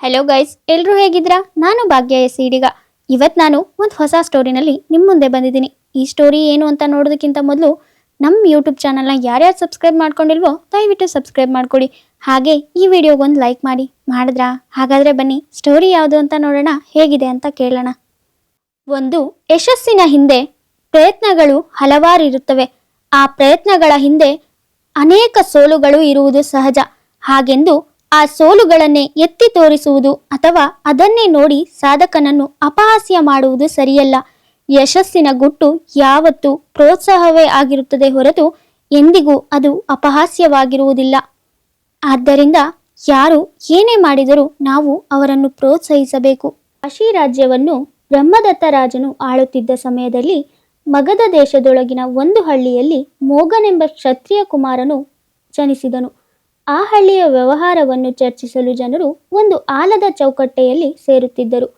Hello guys ಎಲ್ಲರೂ ಹೇಗಿದ್ರಾ ನಾನು ಭಾಗ್ಯ S ಇಡೀಗ ಇವತ್ತು ನಾನು ಒಂದು ಹೊಸ ಸ್ಟೋರಿನಲ್ಲಿ ನಿಮ್ಮ ಮುಂದೆ ಬಂದಿದ್ದೀನಿ. ಈ ಸ್ಟೋರಿ ಏನು ಅಂತ ನೋಡೋದಕ್ಕಿಂತ ಮೊದಲು ನಮ್ಮ ಯೂಟ್ಯೂಬ್ ಚಾನಲ್ನ ಯಾರ್ಯಾರು ಸಬ್ಸ್ಕ್ರೈಬ್ ಮಾಡ್ಕೊಂಡಿಲ್ವೋ ದಯವಿಟ್ಟು ಸಬ್ಸ್ಕ್ರೈಬ್ ಮಾಡ್ಕೊಳ್ಳಿ ಹಾಗೆ ಈ ವಿಡಿಯೋಗೊಂದು ಲೈಕ್ ಮಾಡಿ. ಮಾಡಿದ್ರಾ? ಹಾಗಾದರೆ ಬನ್ನಿ, ಸ್ಟೋರಿ ಯಾವುದು ಅಂತ ನೋಡೋಣ. ಹೇಗಿದೆ ಅಂತ ಕೇಳೋಣ. ಒಂದು ಯಶಸ್ಸಿನ ಹಿಂದೆ ಪ್ರಯತ್ನಗಳು ಹಲವಾರು ಇರುತ್ತವೆ. ಆ ಪ್ರಯತ್ನಗಳ ಹಿಂದೆ ಅನೇಕ ಸೋಲುಗಳು ಇರುವುದು ಸಹಜ. ಹಾಗೆಂದು ಆ ಸೋಲುಗಳನ್ನೇ ಎತ್ತಿ ತೋರಿಸುವುದು ಅಥವಾ ಅದನ್ನೇ ನೋಡಿ ಸಾಧಕನನ್ನು ಅಪಹಾಸ್ಯ ಮಾಡುವುದು ಸರಿಯಲ್ಲ. ಯಶಸ್ಸಿನ ಗುಟ್ಟು ಯಾವತ್ತೂ ಪ್ರೋತ್ಸಾಹವೇ ಆಗಿರುತ್ತದೆ ಹೊರತು ಎಂದಿಗೂ ಅದು ಅಪಹಾಸ್ಯವಾಗಿರುವುದಿಲ್ಲ. ಆದ್ದರಿಂದ ಯಾರು ಏನೇ ಮಾಡಿದರೂ ನಾವು ಅವರನ್ನು ಪ್ರೋತ್ಸಾಹಿಸಬೇಕು. ಕಾಶಿ ರಾಜ್ಯವನ್ನು ಬ್ರಹ್ಮದತ್ತ ರಾಜನು ಆಳುತ್ತಿದ್ದ ಸಮಯದಲ್ಲಿ ಮಗಧ ದೇಶದೊಳಗಿನ ಒಂದು ಹಳ್ಳಿಯಲ್ಲಿ ಮೋಗನೆಂಬ ಕ್ಷತ್ರಿಯ ಕುಮಾರನು ಜನಿಸಿದನು. ಆ ಹಳ್ಳಿಯ ವ್ಯವಹಾರವನ್ನು ಚರ್ಚಿಸಲು ಜನರು ಒಂದು ಆಲದ ಚೌಕಟ್ಟೆಯಲ್ಲಿ ಸೇರುತ್ತಿದ್ದರು.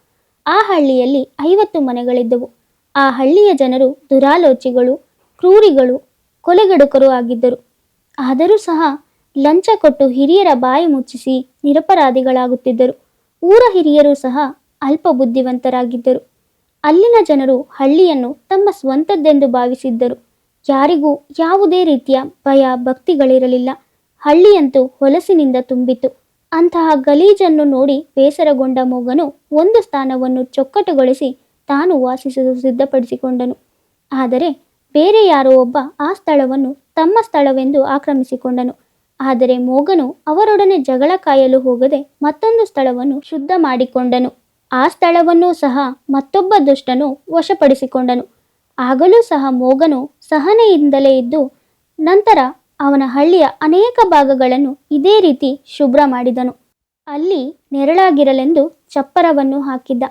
ಆ ಹಳ್ಳಿಯಲ್ಲಿ ಐವತ್ತು ಮನೆಗಳಿದ್ದವು. ಆ ಹಳ್ಳಿಯ ಜನರು ದುರಾಲೋಚಿಗಳು, ಕ್ರೂರಿಗಳು, ಕೊಲೆಗಡುಕರು ಆಗಿದ್ದರು. ಆದರೂ ಸಹ ಲಂಚ ಕೊಟ್ಟು ಹಿರಿಯರ ಬಾಯಿ ಮುಚ್ಚಿಸಿ ನಿರಪರಾಧಿಗಳಾಗುತ್ತಿದ್ದರು. ಊರ ಹಿರಿಯರು ಸಹ ಅಲ್ಪ ಬುದ್ಧಿವಂತರಾಗಿದ್ದರು. ಅಲ್ಲಿನ ಜನರು ಹಳ್ಳಿಯನ್ನು ತಮ್ಮ ಸ್ವಂತದ್ದೆಂದು ಭಾವಿಸಿದ್ದರು. ಯಾರಿಗೂ ಯಾವುದೇ ರೀತಿಯ ಭಯ, ಭಕ್ತಿಗಳಿರಲಿಲ್ಲ. ಹಳ್ಳಿಯಂತೂ ಹೊಲಸಿನಿಂದ ತುಂಬಿತು ಅಂತಹ ಗಲೀಜನ್ನು ನೋಡಿ ಬೇಸರಗೊಂಡ ಮೋಗನು ಒಂದು ಸ್ಥಾನವನ್ನು ಚೊಕ್ಕಟುಗೊಳಿಸಿ ತಾನು ವಾಸಿಸಲು ಸಿದ್ಧಪಡಿಸಿಕೊಂಡನು. ಆದರೆ ಬೇರೆ ಯಾರೋ ಒಬ್ಬ ಆ ಸ್ಥಳವನ್ನು ತಮ್ಮ ಸ್ಥಳವೆಂದು ಆಕ್ರಮಿಸಿಕೊಂಡನು. ಆದರೆ ಮೋಗನು ಅವರೊಡನೆ ಜಗಳ ಕಾಯಲು ಹೋಗದೆ ಮತ್ತೊಂದು ಸ್ಥಳವನ್ನು ಶುದ್ಧ ಮಾಡಿಕೊಂಡನು. ಆ ಸ್ಥಳವನ್ನೂ ಸಹ ಮತ್ತೊಬ್ಬ ದುಷ್ಟನು ವಶಪಡಿಸಿಕೊಂಡನು. ಆಗಲೂ ಸಹ ಮೋಗನು ಸಹನೆಯಿಂದಲೇ ಇದ್ದು ನಂತರ ಅವನ ಹಳ್ಳಿಯ ಅನೇಕ ಭಾಗಗಳನ್ನು ಇದೇ ರೀತಿ ಶುಭ್ರ ಮಾಡಿದನು. ಅಲ್ಲಿ ನೆರಳಾಗಿರಲೆಂದು ಚಪ್ಪರವನ್ನು ಹಾಕಿದ್ದ.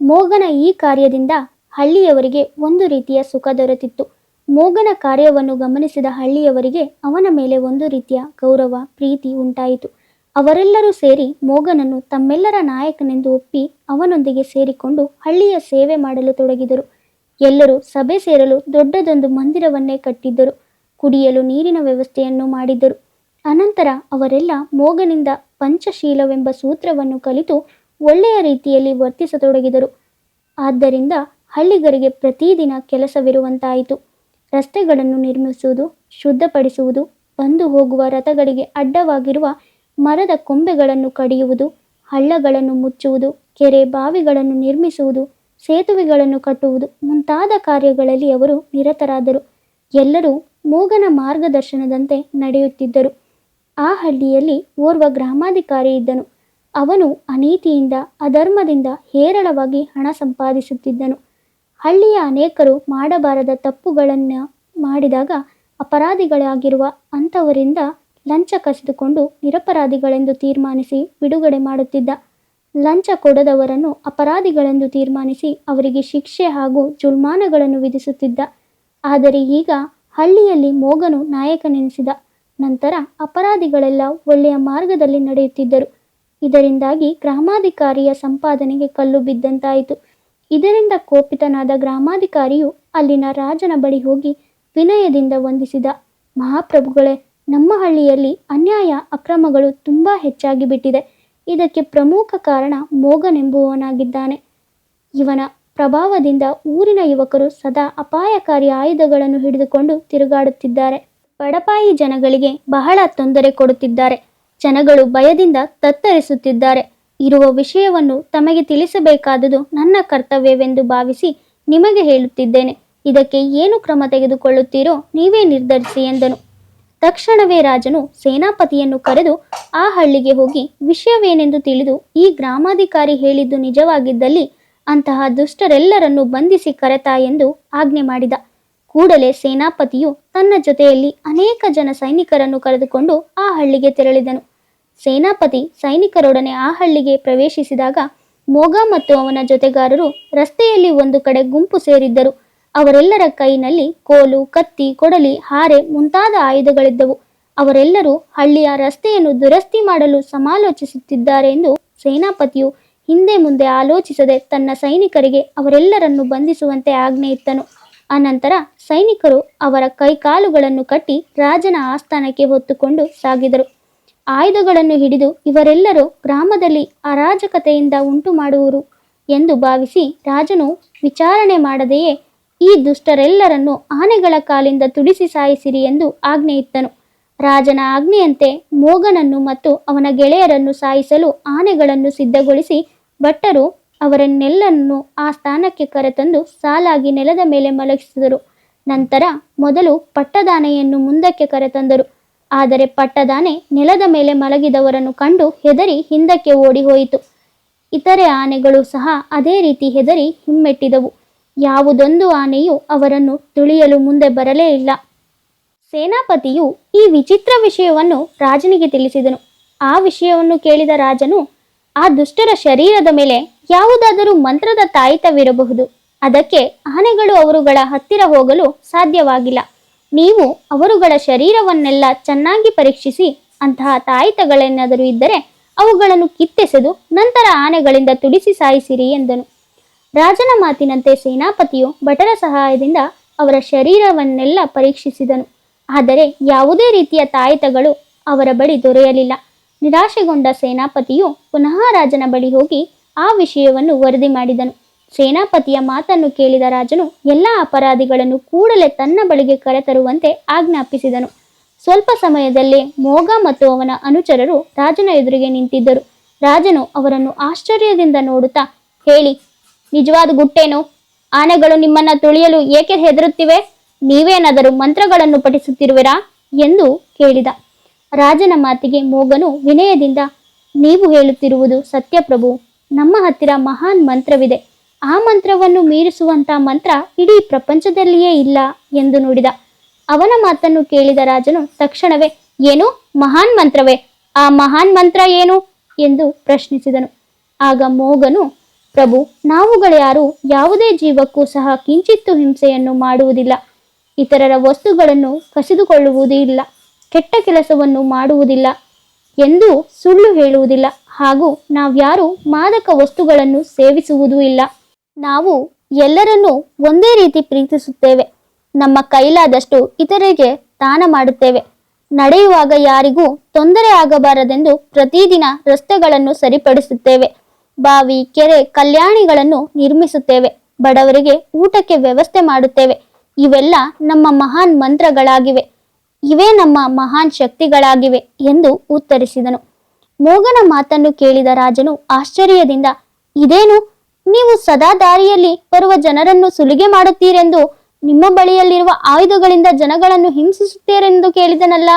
ಮೋಗನ ಈ ಕಾರ್ಯದಿಂದ ಹಳ್ಳಿಯವರಿಗೆ ಒಂದು ರೀತಿಯ ಸುಖ ದೊರೆತಿತ್ತು. ಮೋಗನ ಕಾರ್ಯವನ್ನು ಗಮನಿಸಿದ ಹಳ್ಳಿಯವರಿಗೆ ಅವನ ಮೇಲೆ ಒಂದು ರೀತಿಯ ಗೌರವ, ಪ್ರೀತಿ ಉಂಟಾಯಿತು. ಅವರೆಲ್ಲರೂ ಸೇರಿ ಮೋಗನನ್ನು ತಮ್ಮೆಲ್ಲರ ನಾಯಕನೆಂದು ಒಪ್ಪಿ ಅವನೊಂದಿಗೆ ಸೇರಿಕೊಂಡು ಹಳ್ಳಿಯ ಸೇವೆ ಮಾಡಲು ತೊಡಗಿದರು. ಎಲ್ಲರೂ ಸಭೆ ಸೇರಲು ದೊಡ್ಡದೊಂದು ಮಂದಿರವನ್ನೇ ಕಟ್ಟಿದ್ದರು. ಕುಡಿಯಲು ನೀರಿನ ವ್ಯವಸ್ಥೆಯನ್ನು ಮಾಡಿದ್ದರು ಅನಂತರ ಅವರೆಲ್ಲ ಮೋಗನಿಂದ ಪಂಚಶೀಲವೆಂಬ ಸೂತ್ರವನ್ನು ಕಲಿತು ಒಳ್ಳೆಯ ರೀತಿಯಲ್ಲಿ ವರ್ತಿಸತೊಡಗಿದರು. ಆದ್ದರಿಂದ ಹಳ್ಳಿಗರಿಗೆ ಪ್ರತಿದಿನ ಕೆಲಸವಿರುವಂತಾಯಿತು. ರಸ್ತೆಗಳನ್ನು ನಿರ್ಮಿಸುವುದು, ಶುದ್ಧಪಡಿಸುವುದು, ಬಂದು ಹೋಗುವ ರಥಗಳಿಗೆ ಅಡ್ಡವಾಗಿರುವ ಮರದ ಕೊಂಬೆಗಳನ್ನು ಕಡಿಯುವುದು, ಹಳ್ಳಗಳನ್ನು ಮುಚ್ಚುವುದು, ಕೆರೆ ಬಾವಿಗಳನ್ನು ನಿರ್ಮಿಸುವುದು, ಸೇತುವೆಗಳನ್ನು ಕಟ್ಟುವುದು ಮುಂತಾದ ಕಾರ್ಯಗಳಲ್ಲಿ ಅವರು ನಿರತರಾದರು. ಎಲ್ಲರೂ ಮೂಗನ ಮಾರ್ಗದರ್ಶನದಂತೆ ನಡೆಯುತ್ತಿದ್ದರು. ಆ ಹಳ್ಳಿಯಲ್ಲಿ ಓರ್ವ ಗ್ರಾಮಾಧಿಕಾರಿ ಇದ್ದನು. ಅವನು ಅನೀತಿಯಿಂದ ಅಧರ್ಮದಿಂದ ಹೇರಳವಾಗಿ ಹಣ ಸಂಪಾದಿಸುತ್ತಿದ್ದನು. ಹಳ್ಳಿಯ ಅನೇಕರು ಮಾಡಬಾರದ ತಪ್ಪುಗಳನ್ನು ಮಾಡಿದಾಗ ಅಪರಾಧಿಗಳಾಗಿರುವ ಅಂಥವರಿಂದ ಲಂಚ ಕಸಿದುಕೊಂಡು ನಿರಪರಾಧಿಗಳೆಂದು ತೀರ್ಮಾನಿಸಿ ಬಿಡುಗಡೆ ಮಾಡುತ್ತಿದ್ದ. ಲಂಚ ಕೊಡದವರನ್ನು ಅಪರಾಧಿಗಳೆಂದು ತೀರ್ಮಾನಿಸಿ ಅವರಿಗೆ ಶಿಕ್ಷೆ ಹಾಗೂ ಜುಲ್ಮಾನಗಳನ್ನು ವಿಧಿಸುತ್ತಿದ್ದ. ಆದರೆ ಈಗ ಹಳ್ಳಿಯಲ್ಲಿ ಮೋಗನು ನಾಯಕನೆನಿಸಿದ ನಂತರ ಅಪರಾಧಿಗಳೆಲ್ಲ ಒಳ್ಳೆಯ ಮಾರ್ಗದಲ್ಲಿ ನಡೆಯುತ್ತಿದ್ದರು. ಇದರಿಂದಾಗಿ ಗ್ರಾಮಾಧಿಕಾರಿಯ ಸಂಪಾದನೆಗೆ ಕಲ್ಲು ಬಿದ್ದಂತಾಯಿತು. ಇದರಿಂದ ಕೋಪಿತನಾದ ಗ್ರಾಮಾಧಿಕಾರಿಯು ಅಲ್ಲಿನ ರಾಜನ ಬಳಿ ಹೋಗಿ ವಿನಯದಿಂದ ವಂದಿಸಿದ, ಮಹಾಪ್ರಭುಗಳೇ, ನಮ್ಮ ಹಳ್ಳಿಯಲ್ಲಿ ಅನ್ಯಾಯ, ಅಕ್ರಮಗಳು ತುಂಬ ಹೆಚ್ಚಾಗಿ ಬಿಟ್ಟಿದೆ. ಇದಕ್ಕೆ ಪ್ರಮುಖ ಕಾರಣ ಮೋಗನೆಂಬುವನಾಗಿದ್ದಾನೆ ಇವನ ಪ್ರಭಾವದಿಂದ ಊರಿನ ಯುವಕರು ಸದಾ ಅಪಾಯಕಾರಿ ಆಯುಧಗಳನ್ನು ಹಿಡಿದುಕೊಂಡು ತಿರುಗಾಡುತ್ತಿದ್ದಾರೆ. ಬಡಪಾಯಿ ಜನಗಳಿಗೆ ಬಹಳ ತೊಂದರೆ ಕೊಡುತ್ತಿದ್ದಾರೆ. ಜನಗಳು ಭಯದಿಂದ ತತ್ತರಿಸುತ್ತಿದ್ದಾರೆ. ಇರುವ ವಿಷಯವನ್ನು ತಮಗೆ ತಿಳಿಸಬೇಕಾದುದು ನನ್ನ ಕರ್ತವ್ಯವೆಂದು ಭಾವಿಸಿ ನಿಮಗೆ ಹೇಳುತ್ತಿದ್ದೇನೆ. ಇದಕ್ಕೆ ಏನು ಕ್ರಮ ತೆಗೆದುಕೊಳ್ಳುತ್ತೀರೋ ನೀವೇ ನಿರ್ಧರಿಸಿ ಎಂದನು. ತಕ್ಷಣವೇ ರಾಜನು ಸೇನಾಪತಿಯನ್ನು ಕರೆದು ಆ ಹಳ್ಳಿಗೆ ಹೋಗಿ ವಿಷಯವೇನೆಂದು ತಿಳಿದು ಈ ಗ್ರಾಮಾಧಿಕಾರಿ ಹೇಳಿದ್ದು ನಿಜವಾಗಿದ್ದಲ್ಲಿ ಅಂತಹ ದುಷ್ಟರೆಲ್ಲರನ್ನು ಬಂಧಿಸಿ ಕರೆತ ಎಂದು ಆಜ್ಞೆ ಮಾಡಿದ. ಕೂಡಲೇ ಸೇನಾಪತಿಯು ತನ್ನ ಜೊತೆಯಲ್ಲಿ ಅನೇಕ ಜನ ಸೈನಿಕರನ್ನು ಕರೆದುಕೊಂಡು ಆ ಹಳ್ಳಿಗೆ ತೆರಳಿದನು. ಸೇನಾಪತಿ ಸೈನಿಕರೊಡನೆ ಆ ಹಳ್ಳಿಗೆ ಪ್ರವೇಶಿಸಿದಾಗ ಮೋಗ ಮತ್ತು ಅವನ ಜೊತೆಗಾರರು ರಸ್ತೆಯಲ್ಲಿ ಒಂದು ಕಡೆ ಗುಂಪು ಸೇರಿದ್ದರು. ಅವರೆಲ್ಲರ ಕೈನಲ್ಲಿ ಕೋಲು, ಕತ್ತಿ, ಕೊಡಲಿ, ಹಾರೆ ಮುಂತಾದ ಆಯುಧಗಳಿದ್ದವು. ಅವರೆಲ್ಲರೂ ಹಳ್ಳಿಯ ರಸ್ತೆಯನ್ನು ದುರಸ್ತಿ ಮಾಡಲು ಸಮಾಲೋಚಿಸುತ್ತಿದ್ದಾರೆ ಎಂದು ಸೇನಾಪತಿಯು ಹಿಂದೆ ಮುಂದೆ ಆಲೋಚಿಸದೆ ತನ್ನ ಸೈನಿಕರಿಗೆ ಅವರೆಲ್ಲರನ್ನು ಬಂಧಿಸುವಂತೆ ಆಜ್ಞೆ ಇತ್ತನು. ಅನಂತರ ಸೈನಿಕರು ಅವರ ಕೈಕಾಲುಗಳನ್ನು ಕಟ್ಟಿ ರಾಜನ ಆಸ್ಥಾನಕ್ಕೆ ಹೊತ್ತುಕೊಂಡು ಸಾಗಿದರು. ಆಯುಧಗಳನ್ನು ಹಿಡಿದು ಇವರೆಲ್ಲರೂ ಗ್ರಾಮದಲ್ಲಿ ಅರಾಜಕತೆಯಿಂದ ಉಂಟು ಮಾಡುವರು ಎಂದು ಭಾವಿಸಿ ರಾಜನು ವಿಚಾರಣೆ ಮಾಡದೆಯೇ ಈ ದುಷ್ಟರೆಲ್ಲರನ್ನು ಆನೆಗಳ ಕಾಲಿಂದ ತುಡಿಸಿ ಸಾಯಿಸಿರಿ ಎಂದು ಆಜ್ಞೆ ಇತ್ತನು. ರಾಜನ ಆಜ್ಞೆಯಂತೆ ಮೋಗನನ್ನು ಮತ್ತು ಅವನ ಗೆಳೆಯರನ್ನು ಸಾಯಿಸಲು ಆನೆಗಳನ್ನು ಸಿದ್ಧಗೊಳಿಸಿ ಭಟ್ಟರು ಅವರನ್ನೆಲ್ಲನ್ನು ಆ ಸ್ಥಾನಕ್ಕೆ ಕರೆತಂದು ಸಾಲಾಗಿ ನೆಲದ ಮೇಲೆ ಮಲಗಿಸಿದರು. ನಂತರ ಮೊದಲು ಪಟ್ಟದಾನೆಯನ್ನು ಮುಂದಕ್ಕೆ ಕರೆತಂದರು. ಆದರೆ ಪಟ್ಟದಾನೆ ನೆಲದ ಮೇಲೆ ಮಲಗಿದವರನ್ನು ಕಂಡು ಹೆದರಿ ಹಿಂದಕ್ಕೆ ಓಡಿ ಹೋಯಿತು ಇತರೆ ಆನೆಗಳು ಸಹ ಅದೇ ರೀತಿ ಹೆದರಿ ಹಿಮ್ಮೆಟ್ಟಿದವು. ಯಾವುದೊಂದು ಆನೆಯು ಅವರನ್ನು ತುಳಿಯಲು ಮುಂದೆ ಬರಲೇ ಇಲ್ಲ. ಸೇನಾಪತಿಯು ಈ ವಿಚಿತ್ರ ವಿಷಯವನ್ನು ರಾಜನಿಗೆ ತಿಳಿಸಿದನು. ಆ ವಿಷಯವನ್ನು ಕೇಳಿದ ರಾಜನು ಆ ದುಷ್ಟರ ಶರೀರದ ಮೇಲೆ ಯಾವುದಾದರೂ ಮಂತ್ರದ ತಾಯಿತವಿರಬಹುದು. ಅದಕ್ಕೆ ಆನೆಗಳು ಅವರುಗಳ ಹತ್ತಿರ ಹೋಗಲು ಸಾಧ್ಯವಾಗಿಲ್ಲ. ನೀವು ಅವರುಗಳ ಶರೀರವನ್ನೆಲ್ಲ ಚೆನ್ನಾಗಿ ಪರೀಕ್ಷಿಸಿ, ಅಂತಹ ತಾಯಿತಗಳೇನಾದರೂ ಇದ್ದರೆ ಅವುಗಳನ್ನು ಕಿತ್ತೆಸೆದು ನಂತರ ಆನೆಗಳಿಂದ ತುಡಿಸಿ ಸಾಯಿಸಿರಿ ಎಂದನು. ರಾಜನ ಮಾತಿನಂತೆ ಸೇನಾಪತಿಯು ಭಟರ ಸಹಾಯದಿಂದ ಅವರ ಶರೀರವನ್ನೆಲ್ಲ ಪರೀಕ್ಷಿಸಿದನು. ಆದರೆ ಯಾವುದೇ ರೀತಿಯ ತಾಯಿತಗಳು ಅವರ ಬಳಿ ದೊರೆಯಲಿಲ್ಲ. ನಿರಾಶೆಗೊಂಡ ಸೇನಾಪತಿಯು ಪುನಃ ರಾಜನ ಬಳಿ ಹೋಗಿ ಆ ವಿಷಯವನ್ನು ವರದಿ ಮಾಡಿದನು. ಸೇನಾಪತಿಯ ಮಾತನ್ನು ಕೇಳಿದ ರಾಜನು ಎಲ್ಲ ಅಪರಾಧಿಗಳನ್ನು ಕೂಡಲೇ ತನ್ನ ಬಳಿಗೆ ಕರೆತರುವಂತೆ ಆಜ್ಞಾಪಿಸಿದನು. ಸ್ವಲ್ಪ ಸಮಯದಲ್ಲೇ ಮೋಗ ಮತ್ತು ಅವನ ಅನುಚರರು ರಾಜನ ಎದುರಿಗೆ ನಿಂತಿದ್ದರು. ರಾಜನು ಅವರನ್ನು ಆಶ್ಚರ್ಯದಿಂದ ನೋಡುತ್ತಾ, ಹೇಳಿ, ನಿಜವಾದ ಗುಟ್ಟೇನು? ಆನೆಗಳು ನಿಮ್ಮನ್ನ ತುಳಿಯಲು ಏಕೆ ಹೆದರುತ್ತಿವೆ? ನೀವೇನಾದರೂ ಮಂತ್ರಗಳನ್ನು ಪಠಿಸುತ್ತಿರುವಿರಾ? ಎಂದು ಕೇಳಿದ. ರಾಜನ ಮಾತಿಗೆ ಮೋಗನು ವಿನಯದಿಂದ, ನೀವು ಹೇಳುತ್ತಿರುವುದು ಸತ್ಯಪ್ರಭು ನಮ್ಮ ಹತ್ತಿರ ಮಹಾನ್ ಮಂತ್ರವಿದೆ. ಆ ಮಂತ್ರವನ್ನು ಮೀರಿಸುವಂತ ಮಂತ್ರ ಇಡೀ ಪ್ರಪಂಚದಲ್ಲಿಯೇ ಇಲ್ಲ ಎಂದು ನುಡಿದ. ಅವನ ಮಾತನ್ನು ಕೇಳಿದ ರಾಜನು ತಕ್ಷಣವೇ, ಏನು? ಮಹಾನ್ ಮಂತ್ರವೇ. ಆ ಮಹಾನ್ ಮಂತ್ರ ಏನು? ಎಂದು ಪ್ರಶ್ನಿಸಿದನು. ಆಗ ಮೋಗನು, ಪ್ರಭು ನಾವುಗಳ್ಯಾರು ಯಾವುದೇ ಜೀವಕ್ಕೂ ಸಹ ಕಿಂಚಿತ್ತು ಹಿಂಸೆಯನ್ನು ಮಾಡುವುದಿಲ್ಲ. ಇತರರ ವಸ್ತುಗಳನ್ನು ಕಸಿದುಕೊಳ್ಳುವುದೂ ಇಲ್ಲ. ಕೆಟ್ಟ ಕೆಲಸವನ್ನು ಮಾಡುವುದಿಲ್ಲ ಎಂದು ಸುಳ್ಳು ಹೇಳುವುದಿಲ್ಲ. ಹಾಗೂ ನಾವ್ಯಾರು ಮಾದಕ ವಸ್ತುಗಳನ್ನು ಸೇವಿಸುವುದೂ ಇಲ್ಲ. ನಾವು ಎಲ್ಲರನ್ನೂ ಒಂದೇ ರೀತಿ ಪ್ರೀತಿಸುತ್ತೇವೆ. ನಮ್ಮ ಕೈಲಾದಷ್ಟು ಇತರರಿಗೆ ದಾನ ಮಾಡುತ್ತೇವೆ. ನಡೆಯುವಾಗ ಯಾರಿಗೂ ತೊಂದರೆ ಆಗಬಾರದೆಂದು ಪ್ರತಿದಿನ ರಸ್ತೆಗಳನ್ನು ಸರಿಪಡಿಸುತ್ತೇವೆ. ಬಾವಿ, ಕೆರೆ, ಕಲ್ಯಾಣಿಗಳನ್ನು ನಿರ್ಮಿಸುತ್ತೇವೆ. ಬಡವರಿಗೆ ಊಟಕ್ಕೆ ವ್ಯವಸ್ಥೆ ಮಾಡುತ್ತೇವೆ. ಇವೆಲ್ಲ ನಮ್ಮ ಮಹಾನ್ ಮಂತ್ರಗಳಾಗಿವೆ. ಇವೇ ನಮ್ಮ ಮಹಾನ್ ಶಕ್ತಿಗಳಾಗಿವೆ ಎಂದು ಉತ್ತರಿಸಿದನು. ಮೋಗನ ಮಾತನ್ನು ಕೇಳಿದ ರಾಜನು ಆಶ್ಚರ್ಯದಿಂದ, ಇದೇನು? ನೀವು ಸದಾ ದಾರಿಯಲ್ಲಿ ಬರುವ ಜನರನ್ನು ಸುಲಿಗೆ ಮಾಡುತ್ತೀರೆಂದು ನಿಮ್ಮ ಬಳಿಯಲ್ಲಿರುವ ಆಯುಧಗಳಿಂದ ಜನಗಳನ್ನು ಹಿಂಸಿಸುತ್ತೀರೆಂದು ಕೇಳಿದನಲ್ಲ?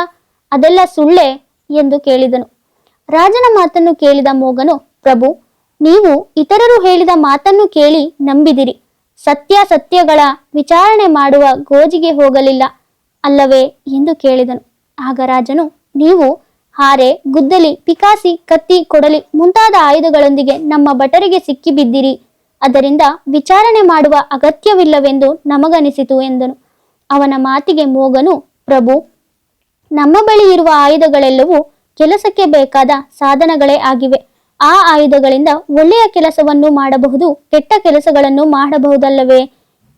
ಅದೆಲ್ಲ ಸುಳ್ಳೆ? ಎಂದು ಕೇಳಿದನು. ರಾಜನ ಮಾತನ್ನು ಕೇಳಿದ ಮೋಗನು, ಪ್ರಭು, ನೀವು ಇತರರು ಹೇಳಿದ ಮಾತನ್ನು ಕೇಳಿ ನಂಬಿದಿರಿ. ಸತ್ಯಾಸತ್ಯಗಳ ವಿಚಾರಣೆ ಮಾಡುವ ಗೋಜಿಗೆ ಹೋಗಲಿಲ್ಲ. ಅಲ್ಲವೇ ಎಂದು ಕೇಳಿದನು. ಆಗ ರಾಜನು, ನೀವು ಹಾರೆ, ಗುದ್ದಲಿ, ಪಿಕಾಸಿ, ಕತ್ತಿ, ಕೊಡಲಿ ಮುಂತಾದ ಆಯುಧಗಳೊಂದಿಗೆ ನಮ್ಮ ಭಟರಿಗೆ ಸಿಕ್ಕಿಬಿದ್ದಿರಿ. ಅದರಿಂದ ವಿಚಾರಣೆ ಮಾಡುವ ಅಗತ್ಯವಿಲ್ಲವೆಂದು ನಮಗನಿಸಿತು ಎಂದನು. ಅವನ ಮಾತಿಗೆ ಮೋಗನು, ಪ್ರಭು, ನಮ್ಮ ಬಳಿ ಇರುವ ಆಯುಧಗಳೆಲ್ಲವೂ ಕೆಲಸಕ್ಕೆ ಬೇಕಾದ ಸಾಧನಗಳೇ ಆಗಿವೆ. ಆ ಆಯುಧಗಳಿಂದ ಒಳ್ಳೆಯ ಕೆಲಸವನ್ನು ಮಾಡಬಹುದು, ಕೆಟ್ಟ ಕೆಲಸಗಳನ್ನು ಮಾಡಬಹುದಲ್ಲವೇ?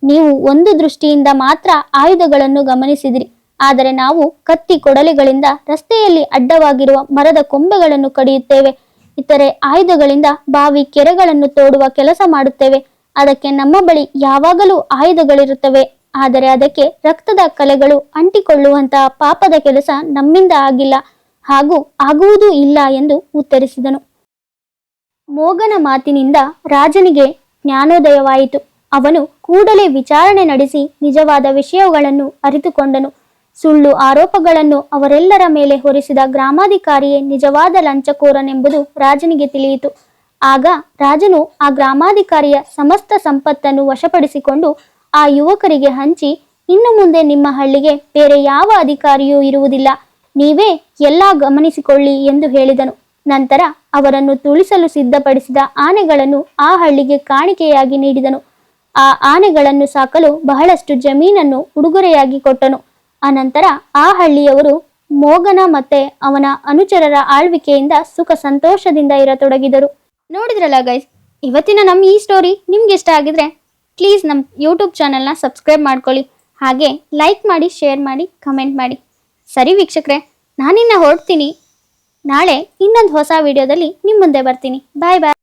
ನೀವು ಒಂದು ದೃಷ್ಟಿಯಿಂದ ಮಾತ್ರ ಆಯುಧಗಳನ್ನು ಗಮನಿಸಿದಿರಿ. ಆದರೆ ನಾವು ಕತ್ತಿ ಕೊಡಲಿಗಳಿಂದ ರಸ್ತೆಯಲ್ಲಿ ಅಡ್ಡವಾಗಿರುವ ಮರದ ಕೊಂಬೆಗಳನ್ನು ಕಡಿಯುತ್ತೇವೆ. ಇತರೆ ಆಯುಧಗಳಿಂದ ಬಾವಿ ಕೆರೆಗಳನ್ನು ತೋಡುವ ಕೆಲಸ ಮಾಡುತ್ತೇವೆ. ಅದಕ್ಕೆ ನಮ್ಮ ಬಳಿ ಯಾವಾಗಲೂ ಆಯುಧಗಳಿರುತ್ತವೆ. ಆದರೆ ಅದಕ್ಕೆ ರಕ್ತದ ಕಲೆಗಳು ಅಂಟಿಕೊಳ್ಳುವಂತಹ ಪಾಪದ ಕೆಲಸ ನಮ್ಮಿಂದ ಆಗಿಲ್ಲ. ಹಾಗೂ ಆಗುವುದೂ ಇಲ್ಲ ಎಂದು ಉತ್ತರಿಸಿದನು. ಮೋಗನ ಮಾತಿನಿಂದ ರಾಜನಿಗೆ ಜ್ಞಾನೋದಯವಾಯಿತು. ಅವನು ಕೂಡಲೇ ವಿಚಾರಣೆ ನಡೆಸಿ ನಿಜವಾದ ವಿಷಯಗಳನ್ನು ಅರಿತುಕೊಂಡನು. ಸುಳ್ಳು ಆರೋಪಗಳನ್ನು ಅವರೆಲ್ಲರ ಮೇಲೆ ಹೊರಿಸಿದ ಗ್ರಾಮಾಧಿಕಾರಿಯೇ ನಿಜವಾದ ಲಂಚಕೋರನೆಂಬುದು ರಾಜನಿಗೆ ತಿಳಿಯಿತು. ಆಗ ರಾಜನು ಆ ಗ್ರಾಮಾಧಿಕಾರಿಯ ಸಮಸ್ತ ಸಂಪತ್ತನ್ನು ವಶಪಡಿಸಿಕೊಂಡು ಆ ಯುವಕರಿಗೆ ಹಂಚಿ, ಇನ್ನು ಮುಂದೆ ನಿಮ್ಮ ಹಳ್ಳಿಗೆ ಬೇರೆ ಯಾವ ಅಧಿಕಾರಿಯೂ ಇರುವುದಿಲ್ಲ. ನೀವೇ ಎಲ್ಲ ಗಮನಿಸಿಕೊಳ್ಳಿ ಎಂದು ಹೇಳಿದನು. ನಂತರ ಅವರನ್ನು ತುಳಿಸಲು ಸಿದ್ಧಪಡಿಸಿದ ಆನೆಗಳನ್ನು ಆ ಹಳ್ಳಿಗೆ ಕಾಣಿಕೆಯಾಗಿ ನೀಡಿದನು. ಆ ಆನೆಗಳನ್ನು ಸಾಕಲು ಬಹಳಷ್ಟು ಜಮೀನನ್ನು ಉಡುಗೊರೆಯಾಗಿ ಕೊಟ್ಟನು. ಅನಂತರ ಆ ಹಳ್ಳಿಯವರು ಮೋಗನ ಮತ್ತೆ ಅವನ ಅನುಚರರ ಆಳ್ವಿಕೆಯಿಂದ ಸುಖ ಸಂತೋಷದಿಂದ ಇರತೊಡಗಿದರು. ನೋಡಿದ್ರಲ್ಲ ಗೈಸ್ ಇವತ್ತಿನ ನಮ್ಮ ಈ ಸ್ಟೋರಿ ನಿಮ್ಗೆ ಇಷ್ಟ ಆಗಿದ್ರೆ ಪ್ಲೀಸ್ ನಮ್ಮ ಯೂಟ್ಯೂಬ್ ಚಾನಲ್ನ ಸಬ್ಸ್ಕ್ರೈಬ್ ಮಾಡ್ಕೊಳ್ಳಿ. ಹಾಗೆ ಲೈಕ್ ಮಾಡಿ ಶೇರ್ ಮಾಡಿ ಕಮೆಂಟ್ ಮಾಡಿ. ಸರಿ ವೀಕ್ಷಕರೇ, ನಾನಿನ್ನ ಹೊರಡ್ತೀನಿ. ನಾಳೆ ಇನ್ನೊಂದು ಹೊಸ ವಿಡಿಯೋದಲ್ಲಿ ನಿಮ್ಮ ಮುಂದೆ ಬರ್ತೀನಿ. ಬಾಯ್ ಬಾಯ್